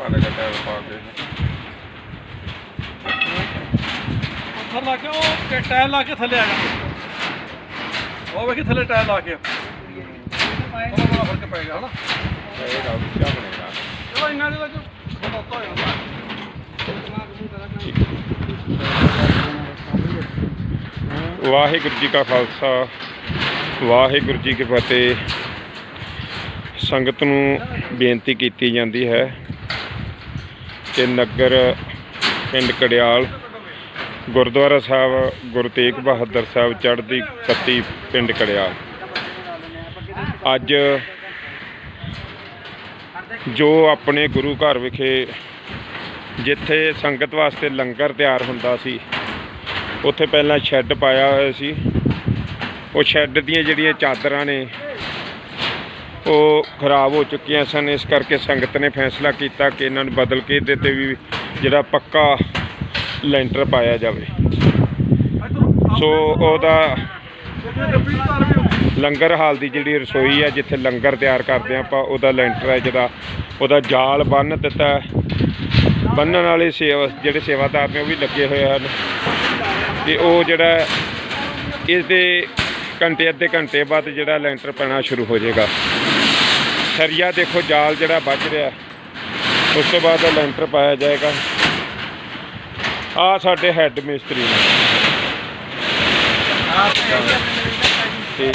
ਪਾ ਲੇਗਾ ਟਾਇਰ ਪਾ ਕੇ ਪੱਥਰ ਲਾ ਕੇ ਉਹ ਟਾਇਰ ਲਾ ਕੇ ਥੱਲੇ ਆ ਜਾ ਉਹ ਵੇਖੀ ਥੱਲੇ ਟਾਇਰ ਲਾ ਕੇ। ਉਹ ਬੜਾ ਫ਼ਰਕ ਪੈ ਗਿਆ ਹਨਾ। ਇਹ ਦਾ ਉੱਚਾ ਬਣੇਗਾ? ਚਲੋ ਇੰਨਾ ਦੇ ਵਿੱਚ ਖਲੋਤਾ ਹੋ ਜਾਂਦਾ ਵਾਹਿਗੁਰੂ ਜੀ ਕਾ ਖਾਲਸਾ ਵਾਹਿਗੁਰੂ ਜੀ ਕੀ ਫਤਿਹ। ਸੰਗਤ ਨੂੰ ਬੇਨਤੀ ਕੀਤੀ ਜਾਂਦੀ ਹੈ ਕਿ ਨਗਰ ਪਿੰਡ ਕੜਿਆਲ, ਗੁਰਦੁਆਰਾ ਸਾਹਿਬ, ਗੁਰੂ ਤੇਗ ਬਹਾਦਰ ਸਾਹਿਬ ਚੜ੍ਹਦੀ ਕੱਤੀ ਪਿੰਡ ਕੜਿਆਲ। ਅੱਜ ਜੋ ਆਪਣੇ ਗੁਰੂ ਘਰ ਵਿਖੇ ਜਿੱਥੇ ਸੰਗਤ ਵਾਸਤੇ ਲੰਗਰ ਤਿਆਰ ਹੁੰਦਾ ਸੀ, ਉੱਥੇ ਪਹਿਲਾਂ ਸ਼ੈੱਡ ਪਾਇਆ ਹੋਇਆ ਸੀ। ਉਹ ਸ਼ੈੱਡ ਦੀਆਂ ਜਿਹੜੀਆਂ ਚਾਦਰਾਂ ਨੇ ਉਹ ਖਰਾਬ ਹੋ ਚੁੱਕੀਆਂ ਸਨ। ਇਸ ਕਰਕੇ ਸੰਗਤ ਨੇ ਫੈਸਲਾ ਕੀਤਾ ਕਿ ਇਹਨਾਂ ਨੂੰ ਬਦਲ ਕੇ ਇਹਦੇ ਤੇ ਵੀ ਜਿਹੜਾ ਪੱਕਾ ਲੈਂਟਰ ਪਾਇਆ ਜਾਵੇ। ਸੋ ਉਹਦਾ ਲੰਗਰ ਹਾਲ ਦੀ ਜਿਹੜੀ ਰਸੋਈ ਹੈ, ਜਿੱਥੇ ਲੰਗਰ ਤਿਆਰ ਕਰਦੇ ਹਾਂ ਆਪਾਂ, ਉਹਦਾ ਲੈਂਟਰ ਹੈ ਜਿਹੜਾ। ਉਹਦਾ ਜਾਲ ਬੰਨ ਦਿੱਤਾ ਹੈ। ਬੰਨਣ ਵਾਲੇ ਸੇਵਾ, ਜਿਹੜੇ ਸੇਵਾਦਾਰ ਨੇ ਉਹ ਵੀ ਲੱਗੇ ਹੋਏ ਹਨ। ਤੇ ਉਹ ਜਿਹੜਾ, ਇਸ ਦੇ ਘੰਟੇ, ਅੱਧੇ ਘੰਟੇ ਬਾਅਦ ਜਿਹੜਾ ਲੈਂਟਰ ਪੈਣਾ ਸ਼ੁਰੂ ਹੋ ਜਾਏਗਾ। ਸਰੀਆ ਦੇਖੋ, ਜਾਲ ਜਿਹੜਾ ਬਚ ਰਿਹਾ। ਉਸ ਤੋਂ ਬਾਅਦ ਲੈਂਟਰ ਪਾਇਆ ਜਾਏਗਾ। ਆ ਸਾਡੇ ਹੈੱਡ ਮਿਸਤਰੀ ਨੇ। ਤੇ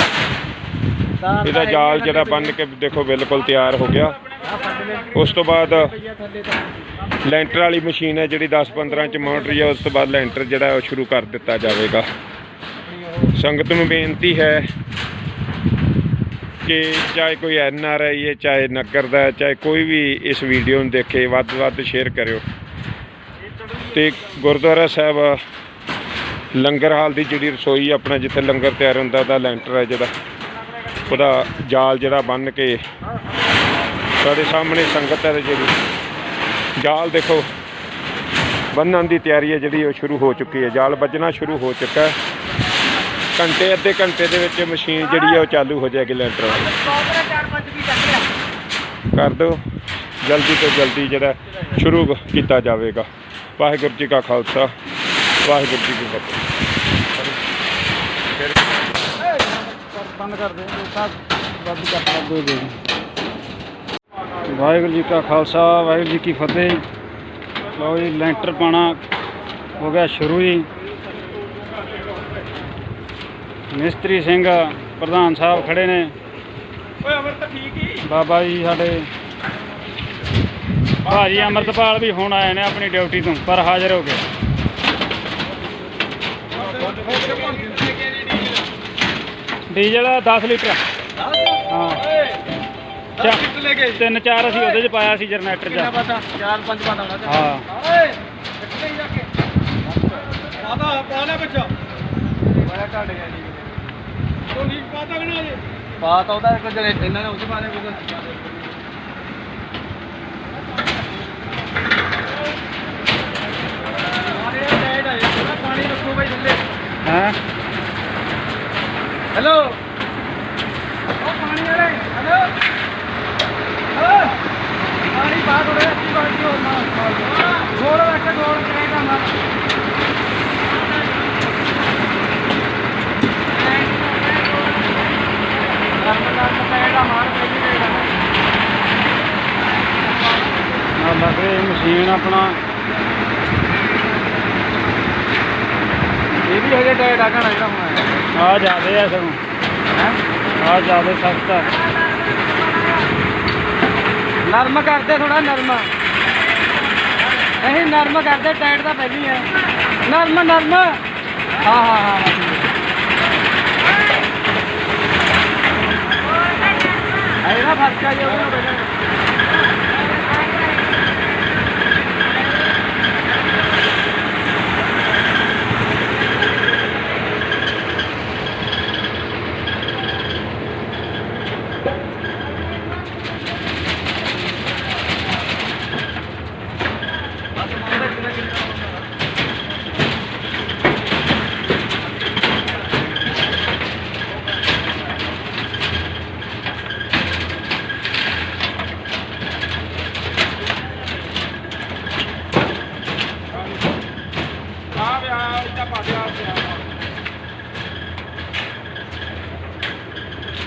ਇਹਦਾ ਜਾਲ ਜਿਹੜਾ ਬੰਨ ਕੇ ਦੇਖੋ, ਬਿਲਕੁਲ ਤਿਆਰ ਹੋ ਗਿਆ। ਉਸ ਤੋਂ ਬਾਅਦ ਲੈਂਟਰ ਵਾਲੀ ਮਸ਼ੀਨ ਹੈ ਜਿਹੜੀ 10-15 ਚ ਮੋਟਰ ਹੈ। ਉਸ ਤੋਂ ਬਾਅਦ ਲੈਂਟਰ ਜਿਹੜਾ ਉਹ ਸ਼ੁਰੂ ਕਰ ਦਿੱਤਾ ਜਾਵੇਗਾ। ਸੰਗਤ ਨੂੰ ਬੇਨਤੀ ਹੈ ਕਿ ਚਾਹੇ ਕੋਈ ਐਨ ਆਰ ਆਈ ਹੈ, ਚਾਹੇ ਨਗਰ ਦਾ ਚਾਹੇ ਕੋਈ ਵੀ ਇਸ ਵੀਡੀਓ ਨੂੰ ਦੇਖੇ, ਵੱਧ ਤੋਂ ਵੱਧ ਸ਼ੇਅਰ ਕਰਿਓ। ਤੇ ਗੁਰਦੁਆਰਾ ਸਾਹਿਬ, ਲੰਗਰ ਹਾਲ ਦੀ ਜਿਹੜੀ ਰਸੋਈ ਆਪਣਾ ਜਿੱਥੇ ਲੰਗਰ ਤਿਆਰ ਹੁੰਦਾ, ਉਹਦਾ ਲੈਂਟਰ ਹੈ ਜਿਹੜਾ। ਉਹਦਾ ਜਾਲ ਜਿਹੜਾ ਬੰਨ ਕੇ ਸਾਡੇ ਸਾਹਮਣੇ ਸੰਗਤ ਹੈ ਜਿਹੜੀ ਜਾਲ ਦੇਖੋ ਬੰਨਣ ਦੀ ਤਿਆਰੀ ਹੈ ਜਿਹੜੀ ਉਹ ਸ਼ੁਰੂ ਹੋ ਚੁੱਕੀ ਹੈ। ਜਾਲ ਵੱਜਣਾ ਸ਼ੁਰੂ ਹੋ ਚੁੱਕਾ ਹੈ। ਘੰਟੇ, ਅੱਧੇ ਘੰਟੇ ਦੇ ਵਿੱਚ ਮਸ਼ੀਨ ਜਿਹੜੀ ਆ ਉਹ ਚਾਲੂ ਹੋ ਜਾਏਗੀ ਲੈਂਟਰ। ਕਰ ਦਿਓ। ਜਲਦੀ ਤੋਂ ਜਲਦੀ ਜਿਹੜਾ ਸ਼ੁਰੂ ਕੀਤਾ ਜਾਵੇਗਾ। ਵਾਹਿਗੁਰੂ ਜੀ ਕਾ ਖਾਲਸਾ। ਵਾਹਿਗੁਰੂ ਜੀ ਕੀ ਫਤਿਹ। ਬੰਦ ਕਰ ਦੇ ਸਾਹਿਬ ਵੱਧ ਕਰ ਦੋ ਦੇ ਵਾਹਿਗੁਰੂ ਜੀ ਕਾ ਖਾਲਸਾ, ਵਾਹਿਗੁਰੂ ਜੀ ਕੀ ਫਤਿਹ। ਲਓ ਜੀ, ਲੈਂਟਰ ਪਾਣਾ ਹੋ ਗਿਆ ਸ਼ੁਰੂ ਹੀ। ਮਿਸਤਰੀ ਸਿੰਘ ਪ੍ਰਧਾਨ ਸਾਹਿਬ ਖੜੇ ਨੇ। ਓਏ ਅਮਰ ਤਾਂ ਠੀਕ ਹੀ ਬਾਬਾ ਜੀ ਸਾਡੇ ਭਾਜੀ ਅਮਰਤਪਾਲ ਵੀ ਹੁਣ ਆਏ ਨੇ ਆਪਣੀ ਡਿਊਟੀ ਤੋਂ ਪਰ ਹਾਜ਼ਰ ਹੋ ਗਏ। Diesel 10 litre. ਹਾਂ। ਚਾ- ਲੈ ਕੇ ਤਿੰਨ ਚਾਰ ਅਸੀਂ ਉਹਦੇ ਚ ਪਾਇਆ ਸੀ ਜਨਰੇਟਰ ਕਿੰਨਾ ਚ ਪਤਾ? ਚਾਰ ਪੰਜ ਪਤਾ ਹੋਣਾ ਹਾਂ। ਓਏ ਕਿੱਥੇ ਜਾ ਕੇ। ਪਾਦਾ ਪਾਣਾ ਬੱਚਾ। ਬੜਾ ਘਟ ਗਿਆ ਜੀ। ਤੋਂ ਲੀਕ ਪਾਤਾ ਕਿ ਨਾ ਜੀ ਬਾਤ ਆਉਂਦਾ ਕੁਝ ਇਹਨਾਂ ਨੇ ਉਸ ਬਾਰੇ ਕੁਝ ਪਾਣੀ ਰੱਖੋ ਭਾਈ ਥੱਲੇ। ਹਾਂ? ਹੈਲੋ ਉਹ ਪਾਣੀ ਆ ਰਿਹਾ ਹੈਲੋ ਹੈਲੋ ਪਾਣੀ ਬਾਹਰ ਹੋ ਰਿਹਾ ਅੱਛੀ ਬਾਤ ਕੀ ਹੋਣਾ ਗੋਲ ਰੱਖ ਗੋਲ ਕਰੇਗਾ ਨਾ ਆ ਮਸ਼ੀਨ ਆਪਣਾ। ਇਹ ਵੀ ਹਜੇ ਟਾਇਰ ਡਾਕਣਾ ਜਿਹੜਾ ਹੁਣ ਆ ਜਾਦੇ ਆ ਸਗੋਂ। ਹੈ? ਆ ਜਾਦੇ ਸਖਤ ਆ। ਨਰਮ ਕਰਦੇ ਥੋੜਾ ਨਰਮ। ਨਹੀਂ ਨਰਮ ਕਰਦੇ ਟਾਇਰ ਤਾਂ ਪਹਿਲੀ ਹੈ ਨਰਮ ਨਰਮ। ਹਾਂ ਹਾਂ ਹਾਂ ਆਏ ਨਾ ਫ਼ਰਕ ਆ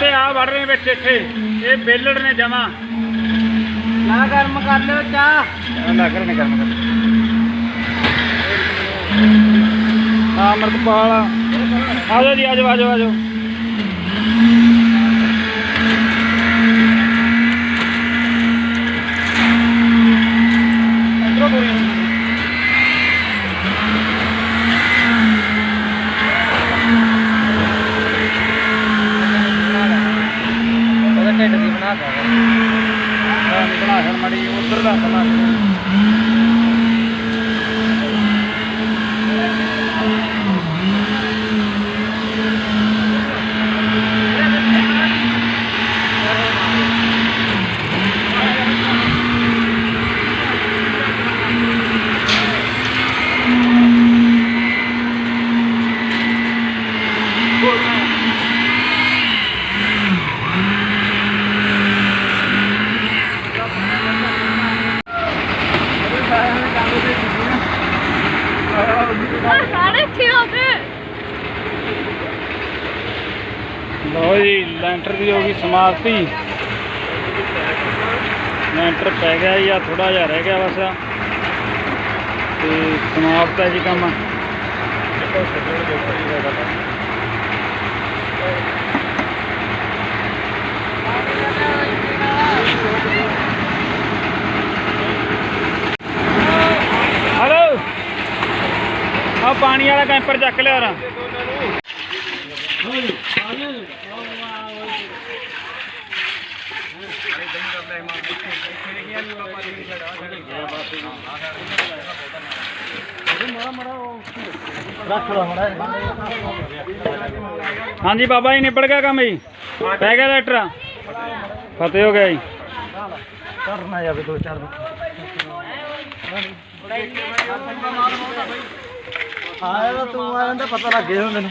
ਬੰਦੇ ਆ ਵੜ ਰਹੇ ਵਿੱਚ ਇੱਥੇ। ਇਹ ਬੇਲੜ ਨੇ ਜਮਾ। ਲਾ ਗਰਮ ਕਰ ਲਿਓ ਚਾਹ। ਨਾ ਕਰਨੇ ਕੰਮ ਕਰ ਆ ਅਮਰਤਪਾਲ ਆ। ਜਾਓ ਜੀ ਆ ਜਾਓ ਆ ਜਾਓ। ఈ ఉత్తరులు ਸਾਰੇ ਇੱਥੇ ਹੋ ਗਏ ਲਓ ਜੀ, ਲੈਂਟਰ ਦੀ ਹੋ ਗਈ ਸਮਾਪਤੀ। ਲੈਂਟਰ ਪੈ ਗਿਆ ਜਾਂ ਥੋੜਾ ਜਿਹਾ ਰਹਿ ਗਿਆ ਬਸ ਤੇ ਸਮਾਪਤ ਹੈ ਜੀ ਕੰਮ ਹਲੋ ਆ ਪਾਣੀ ਵਾਲਾ ਕੈਂਪਰ ਚੱਕ ਲਿਆ ਰਾ ਹਾਂਜੀ ਬਾਬਾ ਜੀ ਨਿਬੜ ਗਿਆ ਕੰਮ ਜੀ ਪੈ ਗਿਆ ਲੈਟਰ ਫਤਿਹ ਹੋ ਗਿਆ ਜੀ ਕਰਨਾ ਜਾਵੇ ਦੋ ਚਾਰ ਆਇਆ ਤੂੰ ਆਇਆ ਤਾਂ ਪਤਾ ਲੱਗ ਗਿਆ ਮੈਨੂੰ।